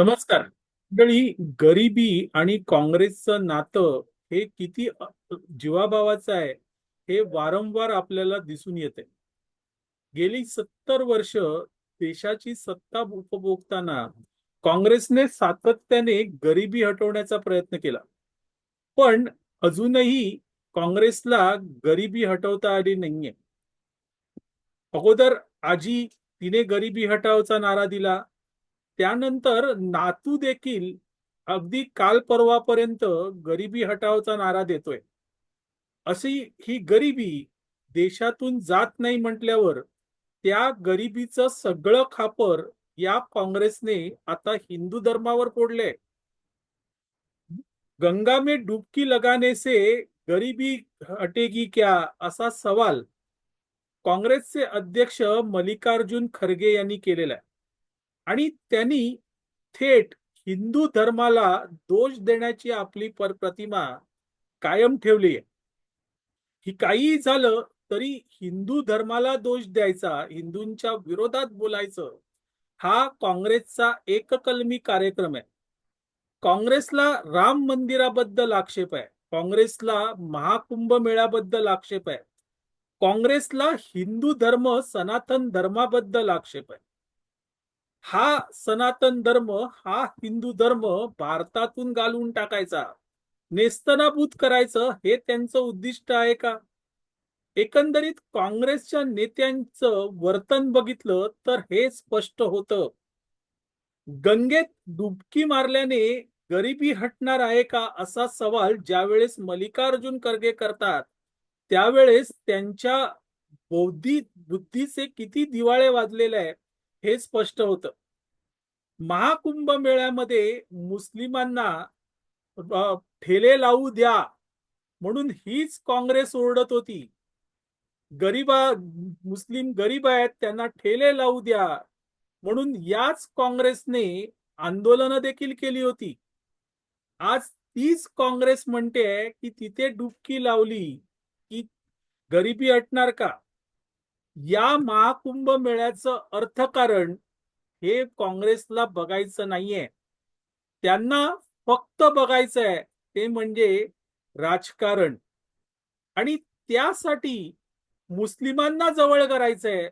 नमस्कार. मंडळी गरिबी आणि काँग्रेसचं नातं हे किती जीवाभावाचं आहे हे वारंवार आपल्याला दिसून येते गेली सत्तर वर्ष देशाची सत्ता उपभोगताना काँग्रेसने सातत्याने गरिबी हटवण्याचा प्रयत्न केला. पण अजूनही काँग्रेसला गरिबी हटवता आली नाहीये. अगोदर आजी तिने गरिबी हटावचा नारा दिला त्यानंतर नातू देखील अगदी काल परवापर्यंत गरिबी हटावचा नारा देतोय. अशी ही गरिबी देशातून जात नाही म्हटल्यावर त्या गरिबीचं सगळं खापर या काँग्रेसने आता हिंदू धर्मावर फोडले गंगा में डुबकी लगाने से गरिबी हटेगी क्या असा सवाल काँग्रेसचे अध्यक्ष मल्लिकार्जुन खरगे यांनी केलेला आहे. आणि त्यांनी थेट हिंदू धर्माला दोष देण्याची आपली पर प्रतिमा कायम ठेवली आहे. ही काहीही झालं तरी हिंदू धर्माला दोष द्यायचा हिंदूंच्या विरोधात बोलायचं हा काँग्रेसचा एककलमी कार्यक्रम आहे. काँग्रेसला राम मंदिराबद्दल आक्षेप आहे. काँग्रेसला महाकुंभ मेळ्याबद्दल आक्षेप आहे. काँग्रेसला हिंदू धर्म सनातन धर्माबद्दल आक्षेप आहे. हा सनातन धर्म हा हिंदू धर्म भारतातून घालवून टाकायचा. नेस्तनाभूत करायचं हे त्यांचं उद्दिष्ट आहे का? एकंदरीत काँग्रेसच्या नेत्यांचं वर्तन बघितलं तर हे स्पष्ट होतं. गंगेत डुबकी मारल्याने गरिबी हटणार आहे का असा सवाल ज्यावेळेस मल्लिकार्जुन खरगे करतात त्यावेळेस त्यांच्या बौद्धिक बुद्धीचे किती दिवाळे वाजलेले आहेत. हे स्पष्ट होतं. महाकुंभ मेळ्यामध्ये मुस्लिमांना ठेले लावू द्या म्हणून हीच काँग्रेस ओरडत होती. गरीबा मुस्लिम गरीब आहेत त्यांना ठेले लावू द्या म्हणून याच काँग्रेसने आंदोलनं देखील केली होती. आज तीच काँग्रेस म्हणते की तिथे डुबकी लावली की गरिबी हटणार का? या महाकुंभ मेळ्याचं अर्थकारण हे काँग्रेसला बघायचं नाहीये. त्यांना फक्त बघायचं आहे ते म्हणजे राजकारण. आणि त्यासाठी मुस्लिमांना जवळ करायचंय.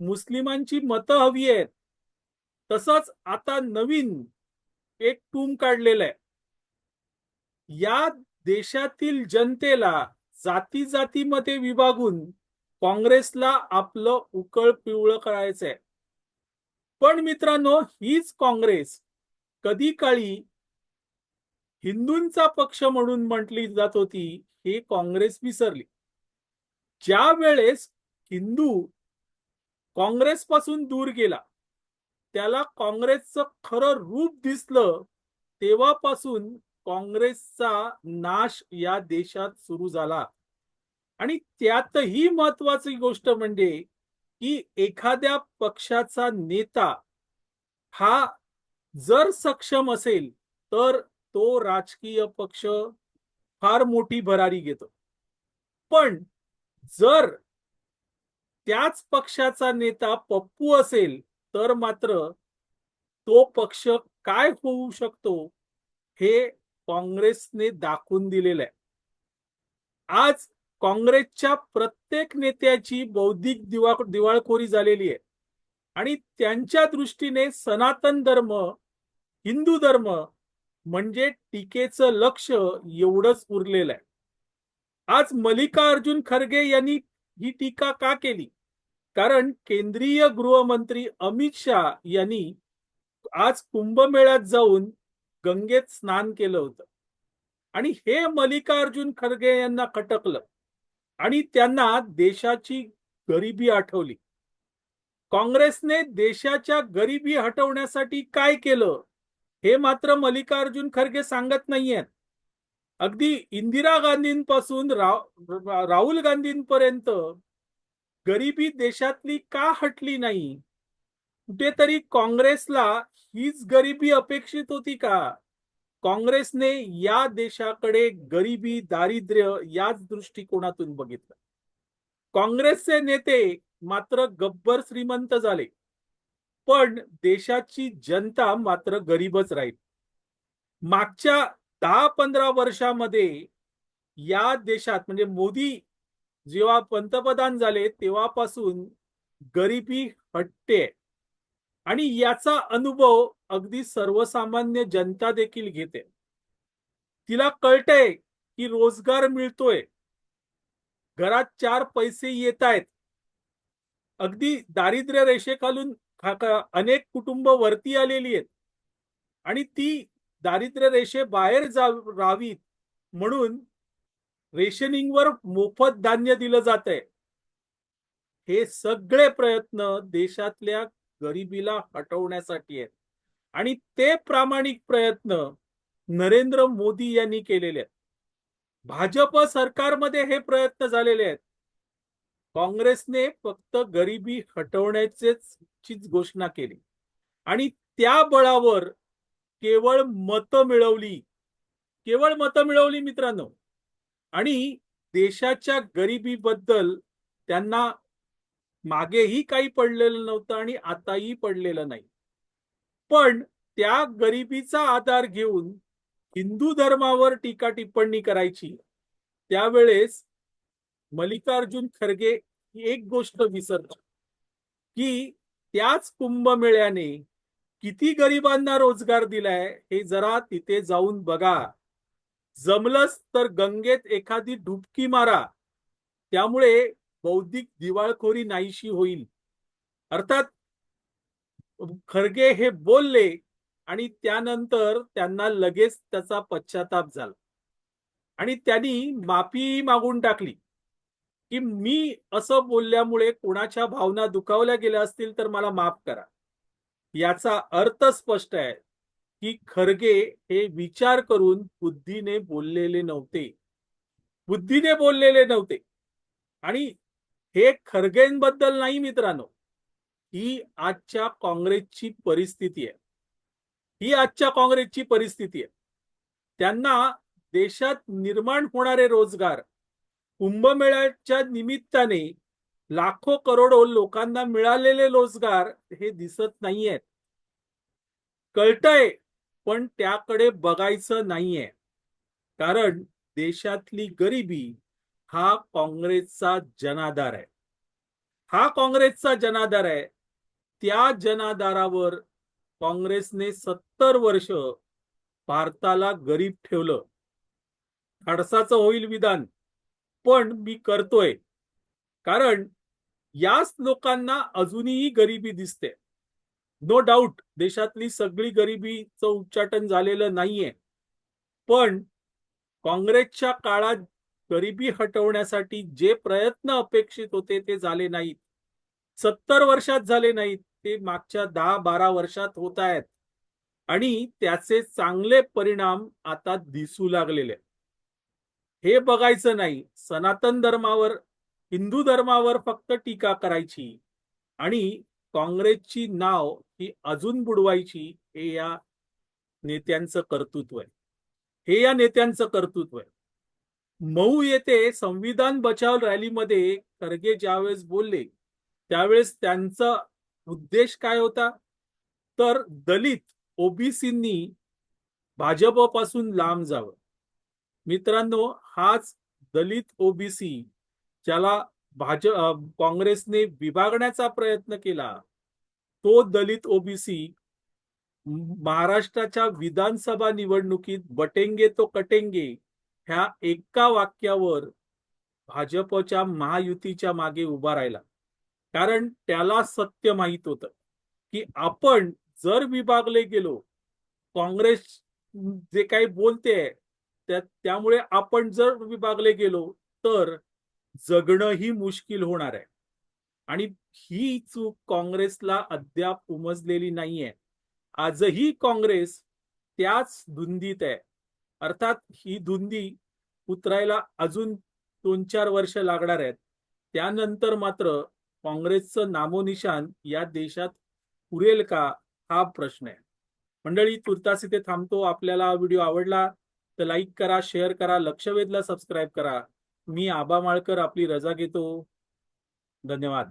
मुस्लिमांची मतं हवी आहेत. तसंच आता नवीन एक टूम काढलेलं आहे या देशातील जनतेला जाती जातीमध्ये विभागून काँग्रेसला आपलं उकळ पिवळं करायचंय. पण मित्रांनो हीच काँग्रेस कधी काळी हिंदूंचा पक्ष म्हणून म्हटली जात होती हे काँग्रेस विसरली. ज्या वेळेस हिंदू काँग्रेसपासून दूर गेला त्याला काँग्रेसचं खरं रूप दिसलं तेव्हापासून काँग्रेसचा नाश या देशात सुरू झाला. आणि त्यातही महत्वाची गोष्ट म्हणजे की एखाद्या पक्षाचा नेता हा जर सक्षम असेल तर तो राजकीय पक्ष फार मोठी भरारी घेतो. पण जर त्याच पक्षाचा नेता पप्पू असेल तर मात्र तो पक्ष काय होऊ शकतो हे काँग्रेसने दाखवून दिलेलं आहे. आज काँग्रेसच्या प्रत्येक नेत्याची बौद्धिक दिवा दिवाळखोरी झालेली आहे. आणि त्यांच्या दृष्टीने सनातन धर्म हिंदू धर्म म्हणजे टीकेचं लक्ष एवढंच उरलेलं आहे. आज मल्लिकार्जुन खरगे यांनी ही टीका का केली? कारण केंद्रीय गृहमंत्री अमित शहा यांनी आज कुंभमेळ्यात जाऊन गंगेत स्नान केलं होतं. आणि हे मल्लिकार्जुन खरगे यांना खटकलं. आणि त्यांना देशाची गरिबी आठवली. काँग्रेसने देशाच्या गरिबी हटवण्यासाठी काय केलं हे मात्र मल्लिकार्जुन खरगे सांगत नाहीयेत. अगदी इंदिरा गांधींपासून राव राहुल गांधींपर्यंत गरिबी देशातली का हटली नाही? कुठेतरी काँग्रेसला हीच गरिबी अपेक्षित होती का? काँग्रेसने या देशाकडे गरिबी दारिद्र्य याच दृष्टिकोनातून बघितलं. काँग्रेसचे नेते मात्र गब्बर श्रीमंत झाले. पण देशाची जनता मात्र गरीबच राहील. मागच्या दहा पंधरा वर्षामध्ये या देशात म्हणजे मोदी जेव्हा पंतप्रधान झाले तेव्हापासून गरिबी हटते आणि याचा अनुभव अगदी सर्वसामान्य जनता देखील घेते. तिला कळतंय की रोजगार मिळतोय. घरात चार पैसे येत आहेत. अगदी दारिद्र्य रेषेखालून अनेक कुटुंब वरती आलेली आहेत. आणि ती दारिद्र्य रेषे बाहेर जा राहावीत म्हणून रेशनिंगवर मोफत धान्य दिलं जात आहे हे सगळे प्रयत्न देशातल्या गरिबीला हटवण्यासाठी आहेत. आणि ते प्रामाणिक प्रयत्न नरेंद्र मोदी यांनी केलेले आहेत. भाजप सरकारमध्ये हे प्रयत्न झालेले आहेत. काँग्रेसने फक्त गरिबी हटवण्याचेच चीच घोषणा केली. आणि त्या बळावर केवळ मतं मिळवली केवळ मतं मिळवली मित्रांनो. आणि देशाच्या गरिबीबद्दल त्यांना मागेही काही पडलेलं नव्हतं आणि आताही पडलेलं नाही. पण त्या गरिबीचा आधार घेऊन हिंदू धर्मावर टीका टिप्पणी करायची त्यावेळेस मल्लिकार्जुन खरगे ही एक गोष्ट विसरतात की त्याच कुंभमेळ्याने किती गरिबांना रोजगार दिलाय हे जरा तिथे जाऊन बघा. जमलंच तर गंगेत एखादी डुबकी मारा. त्यामुळे बौद्धिक दिवाळखोरी नाहीशी होईल. अर्थात खरगे हे बोलले आणि त्यानंतर त्यांना लगेच त्याचा पश्चाताप झाला. आणि त्यांनी माफी मागून टाकली की मी असं बोलल्यामुळे कोणाच्या भावना दुखावल्या गेल्या असतील तर मला माफ करा. याचा अर्थ स्पष्ट आहे की खरगे हे विचार करून बुद्धीने बोललेले नव्हते. बुद्धीने बोललेले नव्हते. आणि हे खरगेंबद्दल नाही मित्रांनो. ही आजच्या काँग्रेसची परिस्थिती आहे. ही आजच्या काँग्रेसची परिस्थिती आहे. त्यांना देशात निर्माण होणारे रोजगार कुंभमेळ्याच्या निमित्ताने लाखो करोडो लोकांना मिळालेले रोजगार हे दिसत नाहीयेत कळतंय पण त्याकडे बघायचं नाहीये. कारण देशातली गरिबी हा काँग्रेसचा जनाधार आहे. हा काँग्रेसचा जनाधार आहे. त्या जनाधारावर काँग्रेसने सत्तर वर्ष भारताला गरीब ठेवलं. खडसाचं होईल विधान पण मी करतोय. कारण याच लोकांना अजूनही गरिबी दिसते. नो डाऊट देशातली सगळी गरिबीचं उच्चाटन झालेलं नाहीये. पण काँग्रेसच्या काळात गरिबी हटवण्यासाठी जे प्रयत्न अपेक्षित होते ते झाले नाहीत. सत्तर वर्षात झाले नाहीत ते मागच्या दहा बारा वर्षात होत आहेत. आणि त्याचे चांगले परिणाम आता दिसू लागलेले हे बघायचं नाही सनातन धर्मावर हिंदू धर्मावर फक्त टीका करायची आणि काँग्रेसची नाव ही अजून बुडवायची हे या नेत्यांचं कर्तृत्व आहे. हे या नेत्यांचं कर्तृत्व आहे. मऊ येथे संविधान बचाव रॅलीमध्ये खरगे ज्यावेळेस बोलले त्यावेळेस त्यांचा उद्देश काय होता? तर दलित ओबीसींनी भाजपपासून लांब जावं. मित्रांनो हाच दलित ओबीसी ज्याला भाज काँग्रेसने विभागण्याचा प्रयत्न केला तो दलित ओबीसी महाराष्ट्राच्या विधानसभा निवडणुकीत बटेंगे तो कटेंगे ह्या एका वाक्यावर भाजपच्या महायुतीच्या मागे उभा राहिला. कारण त्याला सत्य माहीत होतं की आपण जर विभागले गेलो काँग्रेस जे काही बोलते त्यामुळे आपण जर विभागले गेलो तर जगणंही मुश्किल होणार आहे. आणि ही चूक काँग्रेसला अद्याप उमजलेली नाहीये. आजही काँग्रेस त्याच धुंदीत आहे. अर्थात ही धुंदी उतरायला अजून दोन चार वर्ष लागणार आहेत. त्यानंतर मात्र काँग्रेसचं नामोनिशान या देशात पुरेल का हा प्रश्न आहे. मंडळी तुर्तास इथे थांबतो. आपल्याला हा व्हिडिओ आवडला तर लाईक करा शेअर करा लक्षवेधला सबस्क्राईब करा. मी आबा माळकर आपली रजा घेतो. धन्यवाद.